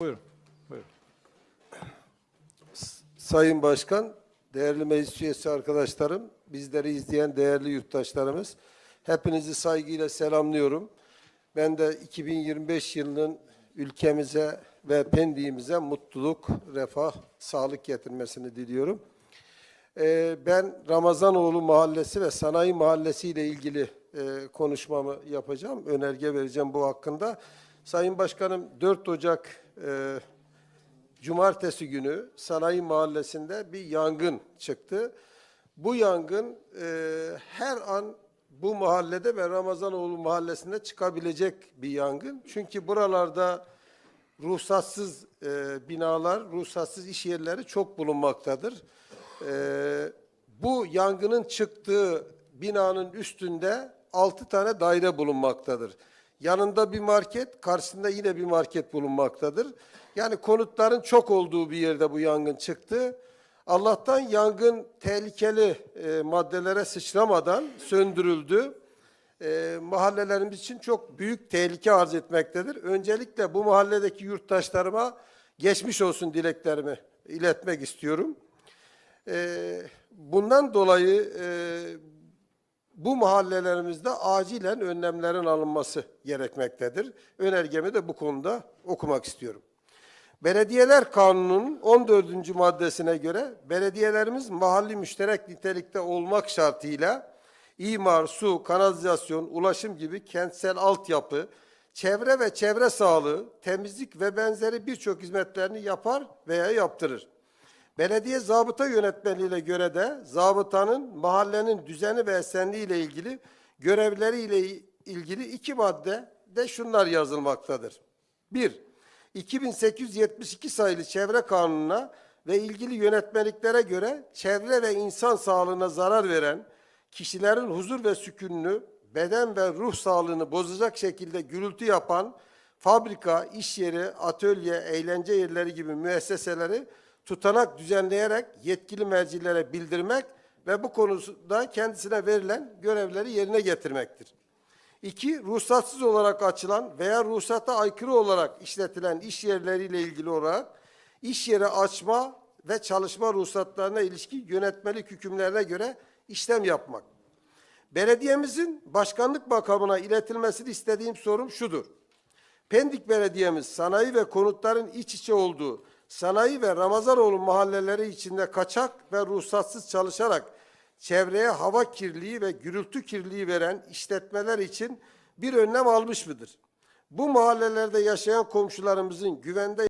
Buyurun. Buyurun. Sayın Başkan, değerli meclis üyesi arkadaşlarım, bizleri izleyen değerli yurttaşlarımız, hepinizi saygıyla selamlıyorum. Ben de 2025 yılının ülkemize ve Pendik'imize mutluluk, refah, sağlık getirmesini diliyorum. Ee, ben Ramazanoğlu Mahallesi ve Sanayi Mahallesi ile ilgili e, konuşmamı yapacağım, önerge vereceğim bu hakkında. Sayın Başkanım 4 Ocak e, Cumartesi günü Sanayi Mahallesi'nde bir yangın çıktı. Bu yangın e, her an bu mahallede ve Ramazanoğlu Mahallesi'nde çıkabilecek bir yangın. Çünkü buralarda ruhsatsız e, binalar, ruhsatsız iş yerleri çok bulunmaktadır. E, bu yangının çıktığı binanın üstünde altı tane daire bulunmaktadır. Yanında bir market, karşısında yine bir market bulunmaktadır. Yani konutların çok olduğu bir yerde bu yangın çıktı. Allah'tan yangın tehlikeli e, maddelere sıçramadan söndürüldü. E, mahallelerimiz için çok büyük tehlike arz etmektedir. Öncelikle bu mahalledeki yurttaşlarıma geçmiş olsun dileklerimi iletmek istiyorum. E, bundan dolayı e, bu mahallelerimizde acilen önlemlerin alınması gerekmektedir. Önergemi de bu konuda okumak istiyorum. Belediyeler Kanunu'nun 14. maddesine göre belediyelerimiz mahalli müşterek nitelikte olmak şartıyla imar, su, kanalizasyon, ulaşım gibi kentsel altyapı, çevre ve çevre sağlığı, temizlik ve benzeri birçok hizmetlerini yapar veya yaptırır. Belediye zabıta yönetmeliğine göre de zabıtanın mahallenin düzeni ve esenliği ile ilgili görevleriyle ilgili iki madde de şunlar yazılmaktadır. Bir, 2872 sayılı çevre kanununa ve ilgili yönetmeliklere göre çevre ve insan sağlığına zarar veren, kişilerin huzur ve sükununu, beden ve ruh sağlığını bozacak şekilde gürültü yapan fabrika, iş yeri, atölye, eğlence yerleri gibi müesseseleri tutanak düzenleyerek yetkili mercilere bildirmek ve bu konuda kendisine verilen görevleri yerine getirmektir. İki, ruhsatsız olarak açılan veya ruhsata aykırı olarak işletilen iş yerleriyle ilgili olarak iş yeri açma ve çalışma ruhsatlarına ilişkin yönetmelik hükümlerine göre işlem yapmak. Belediyemizin başkanlık makamına iletilmesini istediğim sorum şudur. Pendik Belediye'miz sanayi ve konutların iç içe olduğu sanayi ve Ramazanoğlu mahalleleri içinde kaçak ve ruhsatsız çalışarak çevreye hava kirliliği ve gürültü kirliliği veren işletmeler için bir önlem almış mıdır? Bu mahallelerde yaşayan komşularımızın güvende